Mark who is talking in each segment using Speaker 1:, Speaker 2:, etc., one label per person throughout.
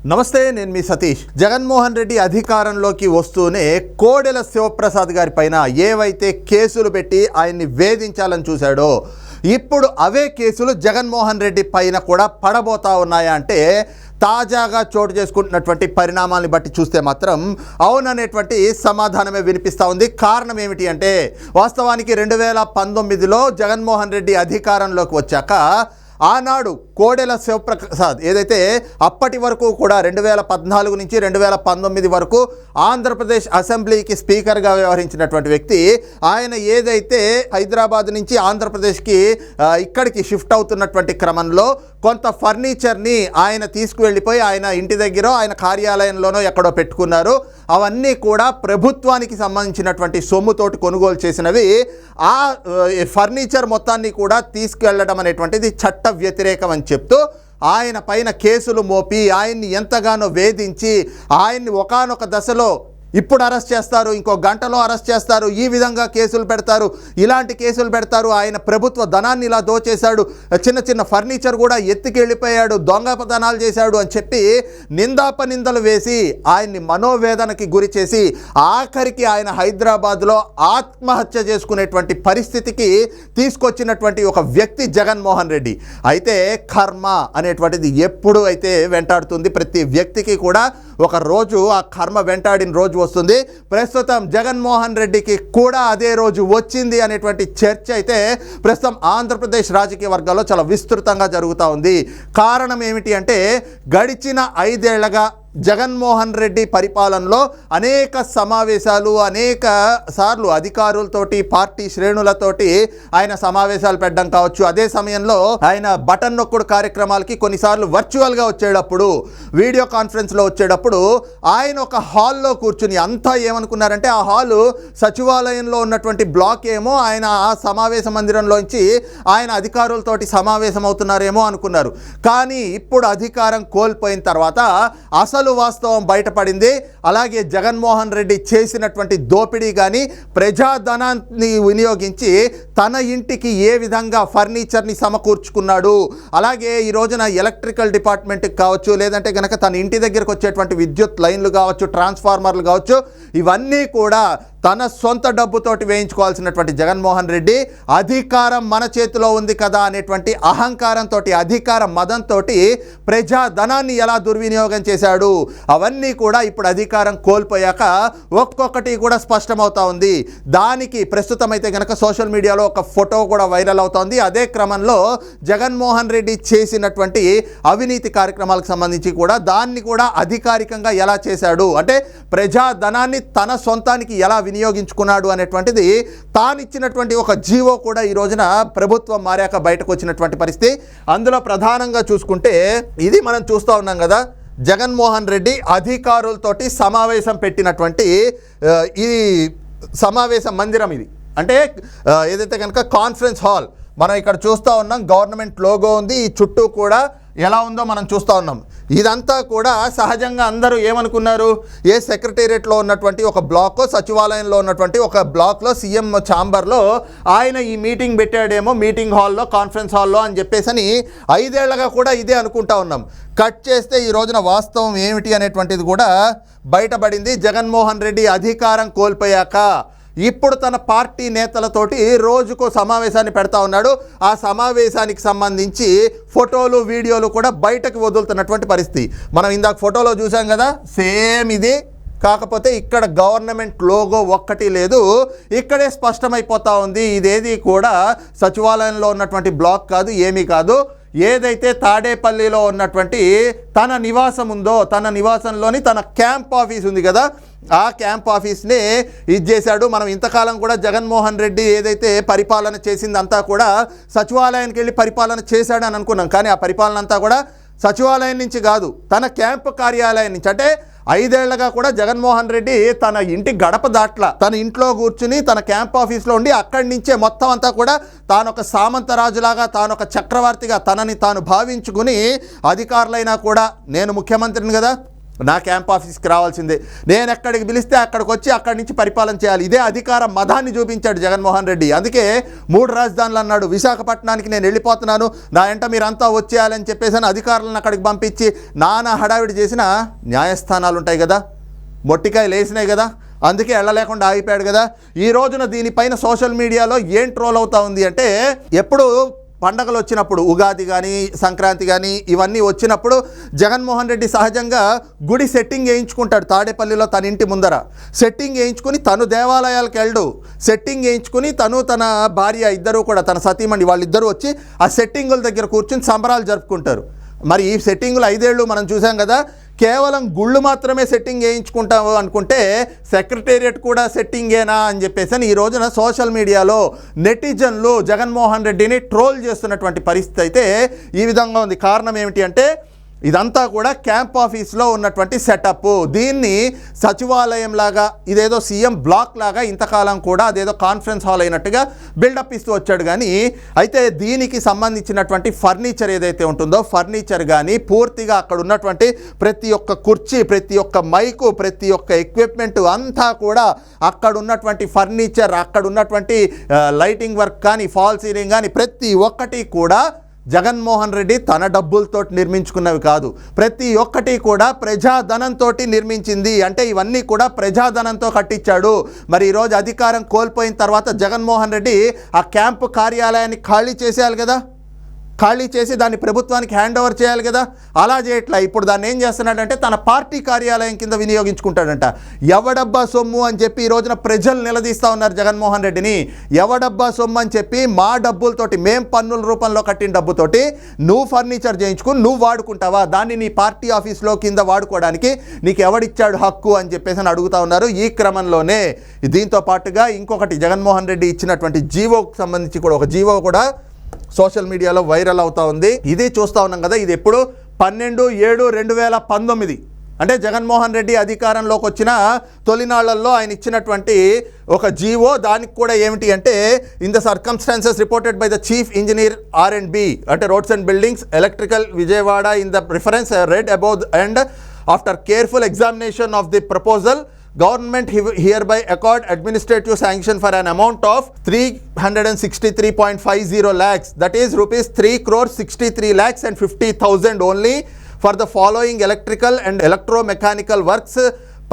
Speaker 1: నమస్తే నేను మీ సతీష్. జగన్మోహన్ రెడ్డి అధికారంలోకి వస్తూనే కోడెల శివప్రసాద్ గారి పైన ఏవైతే కేసులు పెట్టి ఆయన్ని వేధించాలని చూశాడో ఇప్పుడు అవే కేసులు జగన్మోహన్ రెడ్డి పైన కూడా పడబోతా ఉన్నాయా అంటే తాజాగా చోటు చేసుకుంటున్నటువంటి పరిణామాలను బట్టి చూస్తే మాత్రం అవుననేటువంటి సమాధానమే వినిపిస్తూ ఉంది. కారణం ఏమిటి అంటే వాస్తవానికి రెండు వేల పంతొమ్మిదిలో జగన్మోహన్ రెడ్డి అధికారంలోకి వచ్చాక ఆనాడు కోడెల శివప్రసాద్ ఏదైతే అప్పటి వరకు కూడా రెండు వేల పద్నాలుగు నుంచి రెండు వేల పంతొమ్మిది వరకు ఆంధ్రప్రదేశ్ అసెంబ్లీకి స్పీకర్గా వ్యవహరించినటువంటి వ్యక్తి ఆయన ఏదైతే హైదరాబాద్ నుంచి ఆంధ్రప్రదేశ్కి ఇక్కడికి షిఫ్ట్ అవుతున్నటువంటి క్రమంలో కొంత ఫర్నిచర్ని ఆయన తీసుకువెళ్ళిపోయి ఆయన ఇంటి దగ్గర ఆయన కార్యాలయంలోనో ఎక్కడో పెట్టుకున్నారు. అవన్నీ కూడా ప్రభుత్వానికి సంబంధించినటువంటి సొమ్ముతోటి కొనుగోలు చేసినవి. ఆ ఫర్నిచర్ మొత్తాన్ని కూడా తీసుకువెళ్ళడం అనేటువంటిది చట్ట వ్యతిరేకం అని చెప్తూ ఆయన పైన కేసులు మోపి ఆయన్ని ఎంతగానో వేధించి ఆయన్ని ఒకానొక దశలో ఇప్పుడు అరెస్ట్ చేస్తారు ఇంకో గంటలో అరెస్ట్ చేస్తారు ఈ విధంగా కేసులు పెడతారు ఇలాంటి కేసులు పెడతారు. ఆయన ప్రభుత్వ ధనాన్ని ఇలా దోచేశాడు చిన్న చిన్న ఫర్నిచర్ కూడా ఎత్తుకెళ్ళిపోయాడు దొంగతనాలు చేశాడు అని చెప్పి నిందాపనిందలు వేసి ఆయన్ని మనోవేదనకి గురి చేసి ఆఖరికి ఆయన హైదరాబాద్లో ఆత్మహత్య చేసుకునేటువంటి పరిస్థితికి తీసుకొచ్చినటువంటి ఒక వ్యక్తి జగన్మోహన్ రెడ్డి. అయితే కర్మ అనేటువంటిది ఎప్పుడు అయితే వెంటాడుతుంది. ప్రతి వ్యక్తికి కూడా ఒక రోజు ఆ కర్మ వెంటాడిన రోజు వస్తుంది. ప్రస్తుతం జగన్మోహన్ రెడ్డికి కూడా అదే రోజు వచ్చింది అనేటువంటి చర్చ అయితే ప్రస్తుతం ఆంధ్రప్రదేశ్ రాజకీయ వర్గాల్లో చాలా విస్తృతంగా జరుగుతూ ఉంది. కారణం ఏమిటి అంటే గడిచిన ఐదేళ్ళగా జగన్మోహన్ రెడ్డి పరిపాలనలో అనేక సమావేశాలు అనేక సార్లు అధికారులతోటి పార్టీ శ్రేణులతోటి ఆయన సమావేశాలు పెట్టడం కావచ్చు. అదే సమయంలో ఆయన బటన్ నొక్కుడు కార్యక్రమాలకి కొన్నిసార్లు వర్చువల్గా వచ్చేటప్పుడు వీడియో కాన్ఫరెన్స్లో వచ్చేటప్పుడు ఆయన ఒక హాల్లో కూర్చుని అంతా ఏమనుకున్నారంటే ఆ హాలు సచివాలయంలో ఉన్నటువంటి బ్లాక్ ఏమో ఆయన ఆ సమావేశ మందిరంలోంచి ఆయన అధికారులతోటి సమావేశం అవుతున్నారేమో అనుకున్నారు. కానీ ఇప్పుడు అధికారం కోల్పోయిన తర్వాత అసలు వాస్తవం బయటపడింది. అలాగే జగన్మోహన్ రెడ్డి చేసినటువంటి దోపిడీ కానీ ప్రజాధనాన్ని వినియోగించి తన ఇంటికి ఏ విధంగా ఫర్నిచర్ని సమకూర్చుకున్నాడు. అలాగే ఈ రోజున ఎలక్ట్రికల్ డిపార్ట్మెంట్కి కావచ్చు లేదంటే కనుక తన ఇంటి దగ్గరకు వచ్చేటువంటి విద్యుత్ లైన్లు కావచ్చు ట్రాన్స్ఫార్మర్లు కావచ్చు ఇవన్నీ కూడా తన సొంత డబ్బుతోటి వేయించుకోవాల్సినటువంటి జగన్మోహన్ రెడ్డి అధికారం మన చేతిలో ఉంది కదా అనేటువంటి అహంకారంతో అధికార మదంతో ప్రజాధనాన్ని ఎలా దుర్వినియోగం చేశాడు అవన్నీ కూడా ఇప్పుడు అధికారం కోల్పోయాక ఒక్కొక్కటి కూడా స్పష్టమవుతా ఉంది. దానికి ప్రస్తుతం అయితే కనుక సోషల్ మీడియాలో ఒక ఫోటో కూడా వైరల్ అవుతోంది. అదే క్రమంలో జగన్మోహన్ రెడ్డి చేసినటువంటి అవినీతి కార్యక్రమాలకు సంబంధించి కూడా దాన్ని కూడా అధికారికంగా ఎలా చేశాడు అంటే ప్రజాధనాన్ని తన సొంతానికి ఎలా వినియోగించుకున్నాడు అనేటువంటిది తానిచ్చినటువంటి ఒక జీవో కూడా ఈ రోజున ప్రభుత్వం మారాక బయటకు వచ్చినటువంటి పరిస్థితి. అందులో ప్రధానంగా చూసుకుంటే ఇది మనం చూస్తూ ఉన్నాం కదా జగన్మోహన్ రెడ్డి అధికారులతోటి సమావేశం పెట్టినటువంటి ఈ సమావేశ మందిరం ఇది. అంటే ఏదైతే కనుక కాన్ఫరెన్స్ హాల్ మనం ఇక్కడ చూస్తూ ఉన్నాం గవర్నమెంట్ లోగో ఉంది ఈ చుట్టూ కూడా ఎలా ఉందో మనం చూస్తూ ఉన్నాం. ఇదంతా కూడా సహజంగా అందరూ ఏమనుకున్నారు? ఏ సెక్రటేరియట్లో ఉన్నటువంటి ఒక బ్లాక్ సచివాలయంలో ఉన్నటువంటి ఒక బ్లాక్లో సీఎం ఛాంబర్లో ఆయన ఈ మీటింగ్ పెట్టాడేమో మీటింగ్ హాల్లో కాన్ఫరెన్స్ హాల్లో అని చెప్పేసి అని ఐదేళ్ళగా కూడా ఇదే అనుకుంటా ఉన్నాం. కట్ చేస్తే ఈ రోజున వాస్తవం ఏమిటి అనేటువంటిది కూడా బయటపడింది. జగన్మోహన్ రెడ్డి అధికారం కోల్పోయాక ఇప్పుడు తన పార్టీ నేతలతోటి రోజుకో సమావేశాన్ని పెడతా ఉన్నాడు. ఆ సమావేశానికి సంబంధించి ఫోటోలు వీడియోలు కూడా బయటకు వదులుతున్నటువంటి పరిస్థితి. మనం ఇందాక ఫోటోలో చూసాం కదా? సేమ్ ఇది. కాకపోతే ఇక్కడ గవర్నమెంట్ లోగో ఒక్కటి లేదు. ఇక్కడే స్పష్టమైపోతా ఉంది. ఇదేది కూడా సచివాలయంలో ఉన్నటువంటి బ్లాక్ కాదు ఏమీ కాదు. ఏదైతే తాడేపల్లిలో ఉన్నటువంటి తన నివాసం ఉందో తన నివాసంలోని తన క్యాంప్ ఆఫీస్ ఉంది కదా ఆ క్యాంప్ ఆఫీస్ని ఇది చేశాడు. మనం ఇంతకాలం కూడా జగన్మోహన్ రెడ్డి ఏదైతే పరిపాలన చేసిందంతా కూడా సచివాలయానికి వెళ్ళి పరిపాలన చేశాడని అనుకున్నాం. కానీ ఆ పరిపాలన అంతా కూడా సచివాలయం నుంచి కాదు తన క్యాంప్ కార్యాలయం నుంచి. అంటే ఐదేళ్ళగా కూడా జగన్మోహన్ రెడ్డి తన ఇంటి గడప దాట్ల తన ఇంట్లో కూర్చుని తన క్యాంప్ ఆఫీస్లో ఉండి అక్కడి నుంచే మొత్తం అంతా కూడా తానొక సామంతరాజులాగా తానొక చక్రవర్తిగా తనని తాను భావించుకుని అధికారులైనా కూడా నేను ముఖ్యమంత్రిని కదా నా క్యాంప్ ఆఫీస్కి రావాల్సిందే. నేను ఎక్కడికి పిలిస్తే అక్కడికి వచ్చి అక్కడి నుంచి పరిపాలన చేయాలి. ఇదే అధికార మదాన్ని చూపించాడు జగన్మోహన్ రెడ్డి. అందుకే మూడు రాజధానులు అన్నాడు. విశాఖపట్నానికి నేను వెళ్ళిపోతున్నాను. నా ఎంట మీరంతా వచ్చేయాలని చెప్పేసి అని అధికారులను అక్కడికి పంపించి నానా హడావిడి చేసిన న్యాయస్థానాలు ఉంటాయి కదా. మొట్టికాయలు వేసినాయి కదా. అందుకే వెళ్ళలేకుండా ఆగిపోయాడు కదా. ఈ రోజున దీనిపైన సోషల్ మీడియాలో ఏం ట్రోల్ అవుతా ఉంది అంటే ఎప్పుడు పండగలు వచ్చినప్పుడు ఉగాది కానీ సంక్రాంతి కానీ ఇవన్నీ వచ్చినప్పుడు జగన్మోహన్ రెడ్డి సహజంగా గుడి సెట్టింగ్ వేయించుకుంటాడు తాడేపల్లిలో తన ఇంటి ముందర. సెట్టింగ్ వేయించుకుని తను దేవాలయాలకు వెళ్ళడు. సెట్టింగ్ వేయించుకుని తను తన భార్య ఇద్దరు కూడా తన సతీమణి వాళ్ళిద్దరూ వచ్చి ఆ సెట్టింగుల దగ్గర కూర్చుని సంబరాలు జరుపుకుంటారు. మరి ఈ సెట్టింగులు ఐదేళ్ళు మనం చూసాం కదా కేవలం గుళ్ళు మాత్రమే సెట్టింగ్ వేయించుకుంటాము అనుకుంటే సెక్రటేరియట్ కూడా సెట్టింగేనా అని చెప్పేసి అని ఈ రోజున సోషల్ మీడియాలో నెటిజన్లు జగన్మోహన్ రెడ్డిని ట్రోల్ చేస్తున్నటువంటి పరిస్థితి అయితే ఈ విధంగా ఉంది. కారణం ఏమిటి అంటే ఇదంతా కూడా క్యాంప్ ఆఫీస్లో ఉన్నటువంటి సెటప్ దీన్ని సచివాలయం లాగా ఇదేదో సీఎం బ్లాక్ లాగా ఇంతకాలం కూడా అదేదో కాన్ఫరెన్స్ హాల్ అయినట్టుగా బిల్డప్ ఇస్తూ వచ్చాడు. కానీ అయితే దీనికి సంబంధించినటువంటి ఫర్నిచర్ ఏదైతే ఉంటుందో ఫర్నిచర్ కానీ పూర్తిగా అక్కడ ఉన్నటువంటి ప్రతి ఒక్క కుర్చీ ప్రతి ఒక్క మైకు ప్రతి ఒక్క ఎక్విప్మెంట్ అంతా కూడా అక్కడ ఉన్నటువంటి ఫర్నిచర్ అక్కడ ఉన్నటువంటి లైటింగ్ వర్క్ కానీ ఫాల్ సీలింగ్ కానీ ప్రతి ఒక్కటి కూడా జగన్మోహన్ రెడ్డి తన డబ్బులతో నిర్మించుకున్నవి కాదు. ప్రతి ఒక్కటి కూడా ప్రజాధనంతో నిర్మించింది. అంటే ఇవన్నీ కూడా ప్రజాధనంతో కట్టించాడు. మరి ఈరోజు అధికారం కోల్పోయిన తర్వాత జగన్మోహన్ రెడ్డి ఆ క్యాంపు కార్యాలయాన్ని ఖాళీ చేసేయాలి కదా? ఖాళీ చేసి దాన్ని ప్రభుత్వానికి హ్యాండ్ ఓవర్ చేయాలి కదా? అలా చేయట్లా. ఇప్పుడు దాన్ని ఏం చేస్తున్నాడంటే తన పార్టీ కార్యాలయం కింద వినియోగించుకుంటాడంట. ఎవడబ్బా సొమ్ము అని చెప్పి ఈ రోజున ప్రజలు నిలదీస్తా ఉన్నారు జగన్మోహన్ రెడ్డిని. ఎవడబ్బా సొమ్ము అని చెప్పి మా డబ్బులతోటి మేం పన్నుల రూపంలో కట్టిన డబ్బుతోటి నువ్వు ఫర్నిచర్ చేయించుకుని నువ్వు వాడుకుంటావా? దాన్ని నీ పార్టీ ఆఫీస్లో కింద వాడుకోవడానికి నీకు ఎవడిచ్చాడు హక్కు అని చెప్పేసి అని అడుగుతా ఉన్నారు ఈ క్రమంలోనే. దీంతో పాటుగా ఇంకొకటి జగన్మోహన్ రెడ్డి ఇచ్చినటువంటి జీవోకి సంబంధించి కూడా ఒక జీవో కూడా సోషల్ మీడియాలో వైరల్ అవుతా ఉంది. ఇది చూస్తూ ఉన్నాం కదా ఇది ఎప్పుడు? పన్నెండు ఏడు రెండు వేల పంతొమ్మిది. అంటే జగన్మోహన్ రెడ్డి అధికారంలోకి వచ్చిన తొలినాళ్ళలో ఆయన ఇచ్చినటువంటి ఒక జీవో దానికి కూడా ఏమిటి అంటే in the circumstances reported by the chief engineer R and B అంటే roads and buildings electrical Vijayawada in the reference read above and after careful examination of the proposal government hereby accord administrative sanction for an amount of three hundred and sixty three point five zero lakhs that is rupees three crore sixty three lakhs and fifty thousand only for the following electrical and electro mechanical works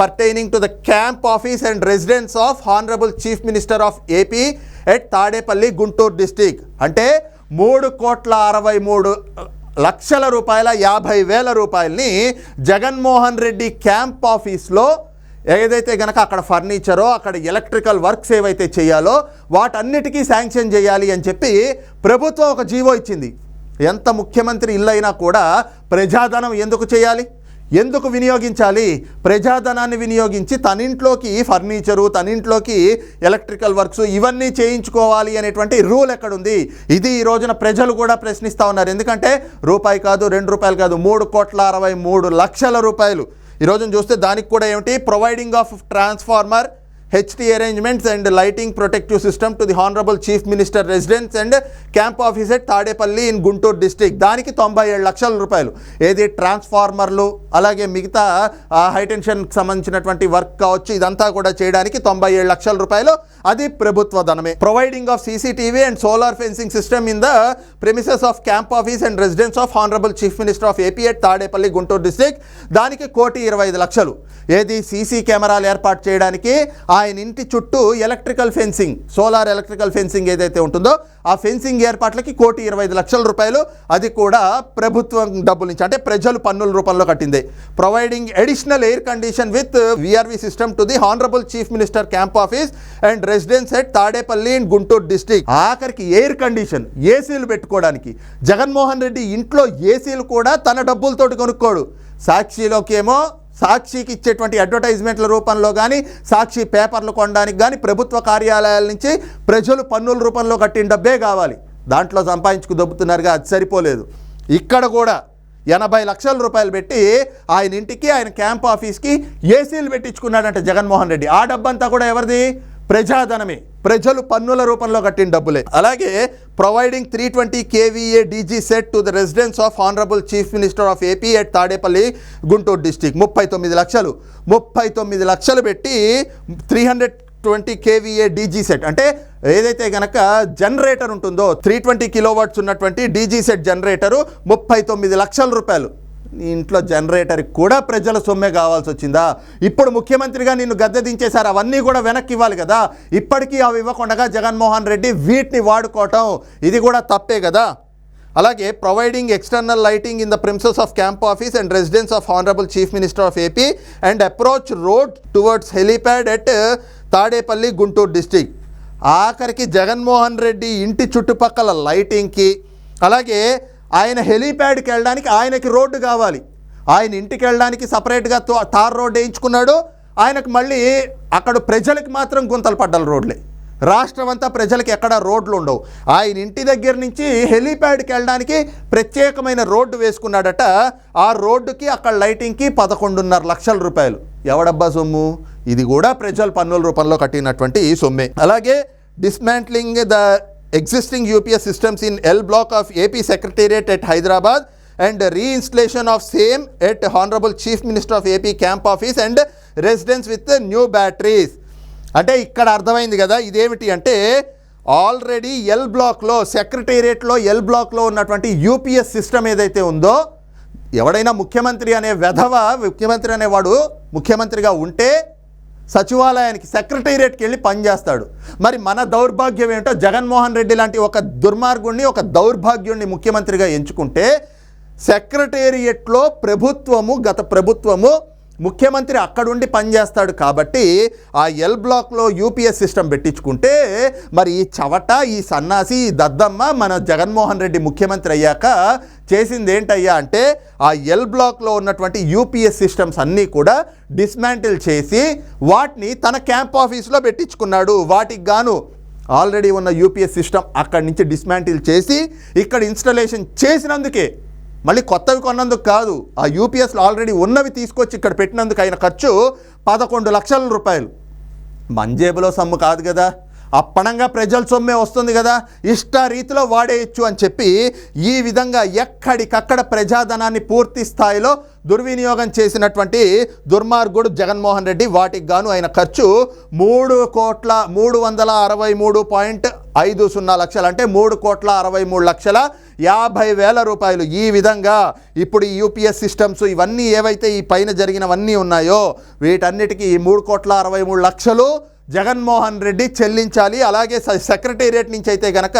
Speaker 1: pertaining to the camp office and residence of honourable chief minister of AP at Tadepalli Guntur district అంటే మూడు కోట్ల అరవై మూడు లక్షల రూపాయల యాభై వేల రూపాయలని జగన్మోహన్ రెడ్డి క్యాంప్ ఆఫీస్లో ఏదైతే గనక అక్కడ ఫర్నిచరో అక్కడ ఎలక్ట్రికల్ వర్క్స్ ఏవైతే చేయాలో వాటన్నిటికీ శాంక్షన్ చేయాలి అని చెప్పి ప్రభుత్వం ఒక జీవో ఇచ్చింది. ఎంత ముఖ్యమంత్రి ఇల్లైనా కూడా ప్రజాధనం ఎందుకు చేయాలి? ఎందుకు వినియోగించాలి? ప్రజాధనాన్ని వినియోగించి తనింట్లోకి ఫర్నిచరు తనింట్లోకి ఎలక్ట్రికల్ వర్క్స్ ఇవన్నీ చేయించుకోవాలి అనేటువంటి రూల్ ఎక్కడుంది? ఇది ఈ రోజున ప్రజలు కూడా ప్రశ్నిస్తూ ఉన్నారు. ఎందుకంటే రూపాయి కాదు రెండు రూపాయలు కాదు మూడు కోట్ల అరవై మూడు లక్షల రూపాయలు ఈ రోజున చూస్తే దానికి కూడా ఏమిటి? Providing of transformer HT arrangements and lighting protective system to the honourable chief minister residence and camp office at Tadepalli in Guntur district దానికి తొంభై ఏడు లక్షల రూపాయలు. ఏది ట్రాన్స్ఫార్మర్లు అలాగే మిగతా హైటెన్షన్కి సంబంధించినటువంటి వర్క్ కావచ్చు ఇదంతా కూడా చేయడానికి తొంభై ఏడు లక్షల రూపాయలు. అది ప్రభుత్వ ధనమే. Providing of CCTV and solar fencing system in the premises of camp office and residence of honourable chief minister of AP at Tadepalli Guntur district దానికి కోటి ఇరవై ఐదు లక్షలు. ఏది సీసీ కెమెరాలు ఏర్పాటు చేయడానికి ఆయన ఇంటి చుట్టూ electrical fencing solar electrical fencing ఏదైతే ఉంటుందో ఆ ఫెన్సింగ్ ఏర్పాట్లకి కోటి ఇరవై ఐదు లక్షల రూపాయలు. అది కూడా ప్రభుత్వం డబ్బుల నుంచి అంటే ప్రజలు పన్నుల రూపంలో కట్టింది. Providing additional air condition with VRV system to the honourable chief minister camp office and residence at Tadepalli and Guntur district ఆఖరికి ఎయిర్ కండిషన్ ఏసీలు పెట్టుకోవడానికి. జగన్మోహన్ రెడ్డి ఇంట్లో ఏసీలు కూడా తన డబ్బులతోటి కొనుక్కోడు. సాక్షిలోకి ఏమో సాక్షికి ఇచ్చేటువంటి అడ్వర్టైజ్మెంట్ల రూపంలో కానీ సాక్షి పేపర్లు కొనడానికి కానీ ప్రభుత్వ కార్యాలయాల నుంచి ప్రజలు పన్నుల రూపంలో కట్టిన డబ్బే కావాలి. దాంట్లో సంపాదించుకు దొబ్బుతున్నారుగా అది సరిపోలేదు. ఇక్కడ కూడా ఎనభై లక్షల రూపాయలు పెట్టి ఆయన ఇంటికి ఆయన క్యాంప్ ఆఫీస్కి ఏసీలు పెట్టించుకున్నాడంట జగన్మోహన్ రెడ్డి. ఆ డబ్బంతా కూడా ఎవరిది? ప్రజాధనమే. ప్రజలు పన్నుల రూపంలో కట్టిన డబ్బులే. అలాగే providing three twenty KVA DG set to the residence of honourable chief minister of AP at Tadepalli Guntur district ముప్పై తొమ్మిది లక్షలు. ముప్పై తొమ్మిది లక్షలు పెట్టి three hundred twenty KVA DG set అంటే ఏదైతే గనక జనరేటర్ ఉంటుందో త్రీ ట్వంటీ కిలోవాట్స్ ఉన్నటువంటి డీజీ సెట్ జనరేటరు ముప్పై తొమ్మిది లక్షల రూపాయలు. ఇంట్లో జనరేటర్కి కూడా ప్రజల సొమ్మే కావాల్సి వచ్చిందా? ఇప్పుడు ముఖ్యమంత్రిగా నిన్ను గద్దె దించేశారు అవన్నీ కూడా వెనక్కి ఇవ్వాలి కదా? ఇప్పటికీ అవి ఇవ్వకుండా జగన్మోహన్ రెడ్డి వీటిని వాడుకోవటం ఇది కూడా తప్పే కదా? అలాగే providing external lighting in the premises of camp office and residence of honourable chief minister of AP and approach road towards helipad at Tadepalli Guntur district ఆఖరికి జగన్మోహన్ రెడ్డి ఇంటి చుట్టుపక్కల లైటింగ్కి అలాగే ఆయన హెలీప్యాడ్కి వెళ్ళడానికి ఆయనకి రోడ్డు కావాలి. ఆయన ఇంటికి వెళ్ళడానికి సపరేట్గా తో- తార్ రోడ్డు వేయించుకున్నాడు. ఆయనకు మళ్ళీ అక్కడ ప్రజలకు మాత్రం గుంతలు పడ్డాలి రోడ్లే. రాష్ట్రం అంతా ప్రజలకు ఎక్కడ రోడ్లు ఉండవు. ఆయన ఇంటి దగ్గర నుంచి హెలీప్యాడ్కి వెళ్ళడానికి ప్రత్యేకమైన రోడ్డు వేసుకున్నాడట. ఆ రోడ్డుకి అక్కడ లైటింగ్కి పదకొండున్నర లక్షల రూపాయలు. ఎవడబ్బా సొమ్ము? ఇది కూడా ప్రజలు పన్నుల రూపంలో కట్టినటువంటి సొమ్మే. అలాగే dismantling the existing UPS systems in L block of AP secretariat at Hyderabad and reinstallation of same at honourable chief minister of AP camp office and residence with new batteries అంటే ఇక్కడ అర్థమైంది కదా ఇదేమిటి అంటే ఆల్రెడీ ఎల్ బ్లాక్లో సెక్రటేరియట్లో L బ్లాక్లో ఉన్నటువంటి యూపీఎస్ సిస్టమ్ ఏదైతే ఉందో ఎవడైనా ముఖ్యమంత్రి అనే వెధవ ముఖ్యమంత్రి అనేవాడు ముఖ్యమంత్రిగా ఉంటే సచివాలయానికి సెక్రటేరియట్కి వెళ్ళి పనిచేస్తాడు మరి మన దౌర్భాగ్యం ఏంటో జగన్మోహన్ రెడ్డి లాంటి ఒక దుర్మార్గుణ్ణి ఒక దౌర్భాగ్యుణ్ణి ముఖ్యమంత్రిగా ఎంచుకుంటే సెక్రటేరియట్లో ప్రభుత్వము గత ప్రభుత్వము ముఖ్యమంత్రి అక్కడుండి పనిచేస్తాడు కాబట్టి ఆ ఎల్ బ్లాక్లో యూపీఎస్ సిస్టమ్ పెట్టించుకుంటే మరి ఈ చవట ఈ సన్నాసి ఈ దద్దమ్మ మన జగన్మోహన్ రెడ్డి ముఖ్యమంత్రి అయ్యాక చేసింది ఏంటయ్యా అంటే ఆ ఎల్ బ్లాక్లో ఉన్నటువంటి యూపీఎస్ సిస్టమ్స్ అన్నీ కూడా డిస్మాంటిల్ చేసి వాటిని తన క్యాంప్ ఆఫీస్లో పెట్టించుకున్నాడు. వాటికి గాను ఆల్రెడీ ఉన్న యూపీఎస్ సిస్టమ్ అక్కడి నుంచి డిస్మాంటిల్ చేసి ఇక్కడ ఇన్స్టలేషన్ చేసినందుకే మళ్ళీ కొత్తవి కొన్నందుకు కాదు ఆ యూపీఎస్లో ఆల్రెడీ ఉన్నవి తీసుకొచ్చి ఇక్కడ పెట్టినందుకు అయిన ఖర్చు పదకొండు లక్షల రూపాయలు. మంజేబులో సొమ్ము కాదు కదా అప్పణంగా ప్రజల సొమ్మే వస్తుంది కదా ఇష్ట రీతిలో వాడేయచ్చు అని చెప్పి ఈ విధంగా ఎక్కడికక్కడ ప్రజాధనాన్ని పూర్తి స్థాయిలో దుర్వినియోగం చేసినటువంటి దుర్మార్గుడు జగన్మోహన్ రెడ్డి వాటికి గాను ఆయన ఖర్చు మూడు కోట్ల మూడు వందల అరవై మూడు పాయింట్ ఐదు సున్నా లక్షలు అంటే మూడు కోట్ల అరవై మూడు లక్షల యాభై వేల రూపాయలు. ఈ విధంగా ఇప్పుడు ఈ యూపీఎస్ సిస్టమ్స్ ఇవన్నీ ఏవైతే ఈ పైన జరిగినవన్నీ ఉన్నాయో వీటన్నిటికీ ఈ మూడు కోట్ల అరవై మూడు లక్షలు జగన్మోహన్ రెడ్డి చెల్లించాలి. అలాగే సెక్రటేరియట్ నుంచి అయితే కనుక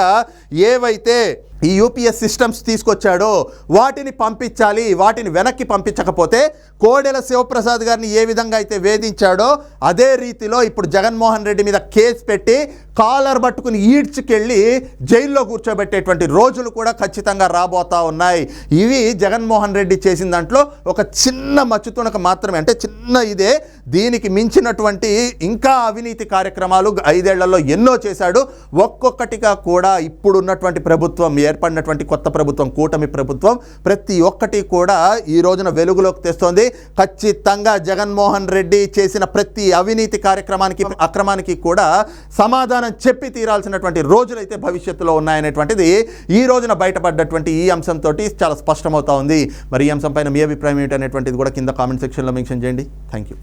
Speaker 1: ఏవైతే ఈ యూపీఎస్ సిస్టమ్స్ తీసుకొచ్చాడో వాటిని పంపించాలి వాటిని వెనక్కి పంపించకపోతే కోడెల శివప్రసాద్ గారిని ఏ విధంగా అయితే వేధించాడో అదే రీతిలో ఇప్పుడు జగన్మోహన్ రెడ్డి మీద కేసు పెట్టి కాలర్ పట్టుకుని ఈడ్చుకెళ్ళి జైల్లో కూర్చోబెట్టేటువంటి రోజులు కూడా ఖచ్చితంగా రాబోతా ఉన్నాయి. ఇవి జగన్మోహన్ రెడ్డి చేసిన దాంట్లో ఒక చిన్న మచ్చుతునక మాత్రమే. అంటే చిన్న ఇదే. దీనికి మించినటువంటి ఇంకా అవినీతి కార్యక్రమాలు ఐదేళ్ళలో ఎన్నో చేశాడు. ఒక్కొక్కటిగా కూడా ఇప్పుడున్నటువంటి ప్రభుత్వం ఏర్పడినటువంటి కొత్త ప్రభుత్వం కూటమి ప్రభుత్వం ప్రతి ఒక్కటి కూడా ఈ రోజున వెలుగులోకి తెస్తోంది. ఖచ్చితంగా జగన్మోహన్ రెడ్డి చేసిన ప్రతి అవినీతి కార్యక్రమానికి అక్రమానికి కూడా సమాధానం చెప్పి తీరాల్సినటువంటి రోజులైతే భవిష్యత్తులో ఉన్నాయనేటువంటిది ఈ రోజున బయటపడ్డటువంటి ఈ అంశంతో చాలా స్పష్టమవుతా ఉంది. మరి ఈ అంశం పైన మీ అభిప్రాయం ఏంటనేటువంటిది కూడా కింద కామెంట్ సెక్షన్లో మెన్షన్ చేయండి. Thank you